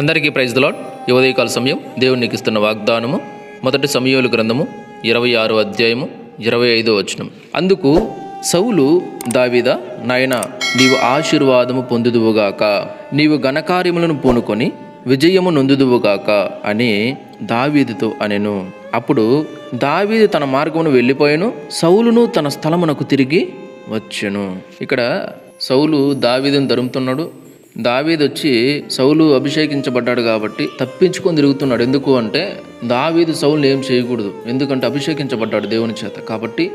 అందరికీ praise the Lord యువదయకాల సమయం దేవుడు ఇస్తున్న వాగ్దానము మొదటి సమయోలు గ్రంథము ఇరవై ఆరో అధ్యాయము ఇరవై ఐదో వచనం. అందుకు సౌలు దావిద నాయన నీవు ఆశీర్వాదము పొందుదువుగాక నీవు ఘనకార్యములను పూనుకొని విజయము నొందుదువుగాక అని దావీదుతో అనెను. అప్పుడు దావీదు తన మార్గమును వెళ్ళిపోయాను సౌలును తన స్థలమునకు తిరిగి వచ్చెను. ఇక్కడ సౌలు దావీదును తరుముతున్నాడు దావీదు వచ్చి సౌలు అభిషేకించబడ్డాడు కాబట్టి తప్పించుకొని తిరుగుతున్నాడు. ఎందుకు అంటే దావీదు సౌలు ఏం చేయకూడదు. ఎందుకంటే అభిషేకించబడ్డాడు దేవుని చేత. కాబట్టి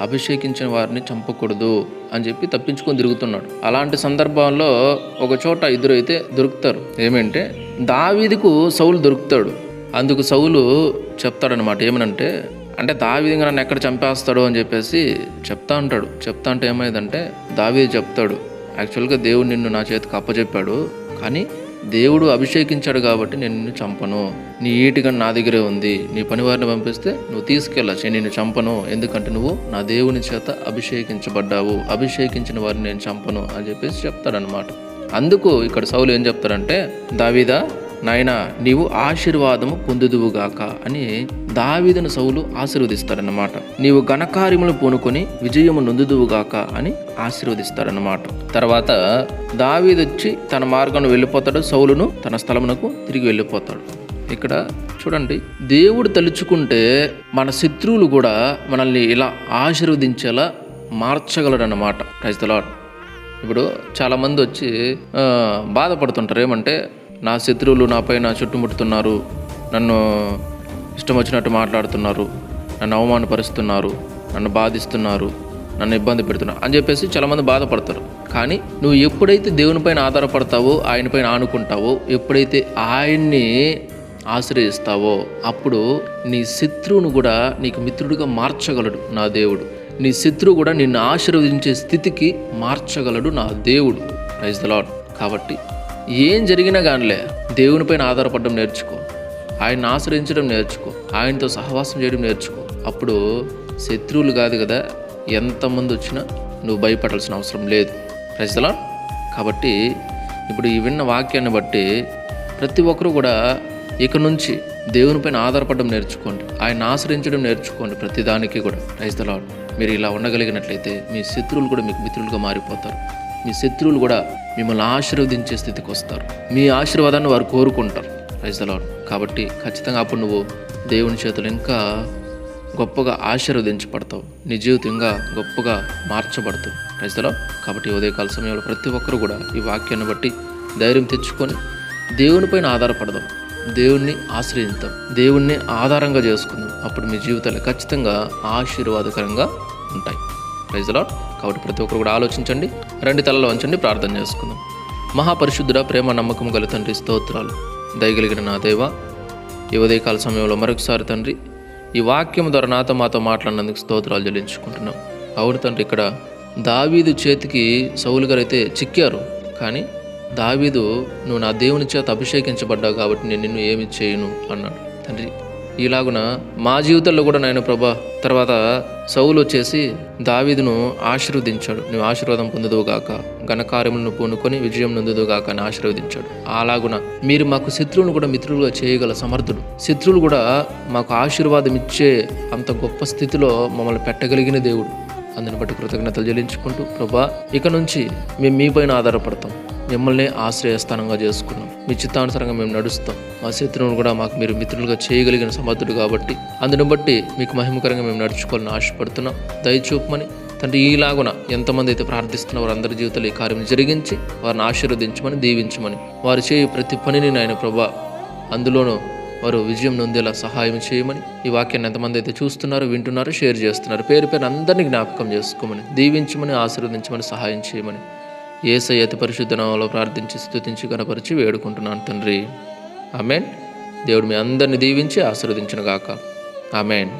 అభిషేకించిన వారిని చంపకూడదు అని చెప్పి తప్పించుకొని తిరుగుతున్నాడు. అలాంటి సందర్భాల్లో ఒక చోట ఇద్దరు అయితే దొరుకుతారు. ఏమంటే దావీదుకు సౌలు దొరుకుతాడు. అందుకు సౌలు చెప్తాడనమాట ఏమనంటే అంటే దావీదిగా నన్ను ఎక్కడ చంపేస్తాడు అని చెప్పేసి చెప్తా ఉంటాడు చెప్తా అంటే ఏమైందంటే దావీది చెప్తాడు. యాక్చువల్గా దేవుడు నిన్ను నా చేతికి అప్పచెప్పాడు కానీ దేవుడు అభిషేకించాడు కాబట్టి నేను నిన్ను చంపను. నీ ఈటిగా నా దగ్గరే ఉంది. నీ పనివారిని పంపిస్తే నువ్వు తీసుకెళ్ళచ్చు నేను నిన్ను చంపను. ఎందుకంటే నువ్వు నా దేవుని చేత అభిషేకించబడ్డావు. అభిషేకించిన వారిని నేను చంపను అని చెప్పేసి చెప్తాడనమాట అందుకు ఇక్కడ సౌలు ఏం చెప్తారంటే దావీదా నాయన నీవు ఆశీర్వాదము పొందుదువుగాక అని దావీదును సౌలు ఆశీర్వదిస్తాడన్నమాట నీవు ఘనకార్యములు పూనుకొని విజయము నొందుదువుగాక అని ఆశీర్వదిస్తాడన్నమాట తర్వాత దావీదొచ్చి తన మార్గం వెళ్ళిపోతాడు సౌలును తన స్థలమునకు తిరిగి వెళ్ళిపోతాడు. ఇక్కడ చూడండి దేవుడు తలుచుకుంటే మన శత్రువులు కూడా మనల్ని ఇలా ఆశీర్వదించేలా మార్చగలడన్నమాట రైతులాడు ఇప్పుడు చాలామంది వచ్చి బాధపడుతుంటారు. ఏమంటే నా శత్రువులు నాపైన చుట్టుముట్టుతున్నారు నన్ను ఇష్టం వచ్చినట్టు మాట్లాడుతున్నారు. నన్ను అవమానపరుస్తున్నారు. నన్ను బాధిస్తున్నారు. నన్ను ఇబ్బంది పెడుతున్నారు అని చెప్పేసి చాలామంది బాధపడతారు. కానీ నువ్వు ఎప్పుడైతే దేవునిపైన ఆధారపడతావో ఆయనపైన ఆనుకుంటావో ఎప్పుడైతే ఆయన్ని ఆశ్రయిస్తావో అప్పుడు నీ శత్రువును కూడా నీకు మిత్రుడిగా మార్చగలడు నా దేవుడు. నీ శత్రువు కూడా నిన్ను ఆశీర్వదించే స్థితికి మార్చగలడు నా దేవుడు. ప్రైజ్ ద లాడ్ కాబట్టి ఏం జరిగినా కానిలే దేవునిపైన ఆధారపడడం నేర్చుకో. ఆయన్ని ఆశ్రయించడం నేర్చుకో. ఆయనతో సహవాసం చేయడం నేర్చుకో. అప్పుడు శత్రువులు కాదు కదా ఎంతమంది వచ్చినా నువ్వు భయపడాల్సిన అవసరం లేదు. ప్రజలా కాబట్టి ఇప్పుడు ఈ విన్న వాక్యాన్ని బట్టి ప్రతి ఒక్కరూ కూడా ఇక నుంచి దేవునిపైన ఆధారపడడం నేర్చుకోండి. ఆయన ఆశ్రయించడం నేర్చుకోండి ప్రతిదానికి కూడా. రైస్ మీరు ఇలా ఉండగలిగినట్లయితే మీ శత్రువులు కూడా మీకు మిత్రులుగా మారిపోతారు. మీ శత్రువులు కూడా మిమ్మల్ని ఆశీర్వదించే స్థితికి వస్తారు. మీ ఆశీర్వాదాన్ని వారు కోరుకుంటారు. రైస్ కాబట్టి ఖచ్చితంగా అప్పుడు నువ్వు దేవుని చేతులు ఇంకా గొప్పగా ఆశీర్వదించబడతావు. నీ జీవితం ఇంకా గొప్పగా మార్చబడుతుంది రైతులో కాబట్టి ఉదయకాల సమయంలో ప్రతి ఒక్కరు కూడా ఈ వాక్యాన్ని బట్టి ధైర్యం తెచ్చుకొని దేవునిపైన ఆధారపడదాం. దేవుణ్ణి ఆశ్రయిద్దాం దేవుణ్ణి ఆధారంగా చేసుకుందాం. అప్పుడు మీ జీవితాలు ఖచ్చితంగా ఆశీర్వాదకరంగా ఉంటాయి. రైతులో కాబట్టి ప్రతి ఒక్కరు కూడా ఆలోచించండి రెండు తలలో వంచండి ప్రార్థన చేసుకుందాం. మహాపరిశుద్ధుడ ప్రేమ నమ్మకం గల తండ్రి స్తోత్రాలు దయగలిగిన నా దేవ ఈ ఉదయకాల సమయంలో మరొకసారి తండ్రి ఈ వాక్యం ద్వారా నాతో మాతో మాట్లాడినందుకు స్తోత్రాలు చెల్లించుకుంటున్నాం. అవును తండ్రి ఇక్కడ దావీదు చేతికి సౌలు గారు అయితే చిక్కారు కానీ దావీదు నువ్వు నా దేవుని చేత అభిషేకించబడ్డావు కాబట్టి నేను నిన్ను ఏమి చేయను అన్నాడు. తండ్రి ఇలాగున మా జీవితంలో కూడా నాయన ప్రభా తర్వాత సౌలు వచ్చేసి దావీదును ఆశీర్వదించాడు. నువ్వు ఆశీర్వాదం పొందుదువుగాక ఘనకార్యములను పూనుకొని విజయం నొందుదుగాక అని ఆశీర్వదించాడు. అలాగున మీరు మాకు శత్రువును కూడా మిత్రులుగా చేయగల సమర్థుడు. శత్రువులు కూడా మాకు ఆశీర్వాదం ఇచ్చే అంత గొప్ప స్థితిలో మమ్మల్ని పెట్టగలిగిన దేవుడు. అందుని బట్టి కృతజ్ఞతలు చెల్లించుకుంటూ ప్రభా ఇక నుంచి మేము మీపైన ఆధారపడతాం. మిమ్మల్ని ఆశ్రయస్థానంగా చేసుకున్నాం. మీ చిత్తానుసారంగా మేము నడుస్తాం. మా శత్రువును కూడా మాకు మీరు మిత్రులుగా చేయగలిగిన సమర్థుడు కాబట్టి అందుని బట్టి మీకు మహిమకరంగా మేము నడుచుకోవాలని ఆశపడుతున్నాం. దయచూపమని తండ్రి ఈలాగున ఎంతమంది అయితే ప్రార్థిస్తున్న వారందరి జీవితంలో ఈ కార్యం జరిగించి వారిని ఆశీర్వదించమని దీవించమని వారు చేయు ప్రతి పనిని నాయన ప్రభా అందులోనూ వారు విజయం నొందేలా సహాయం చేయమని ఈ వాక్యాన్ని ఎంతమంది అయితే చూస్తున్నారో వింటున్నారో షేర్ చేస్తున్నారు. పేరు పేరు అందరినీ జ్ఞాపకం చేసుకోమని దీవించమని ఆశీర్వదించమని సహాయం చేయమని ఏసై అతి పరిశుద్ధ నామంలో ప్రార్థించి స్థుతించి కనపరిచి వేడుకుంటున్నాను తండ్రి. ఆమెన్. దేవుడు మీ అందరిని దీవించి ఆశీర్వదించును గాక ఆమెన్.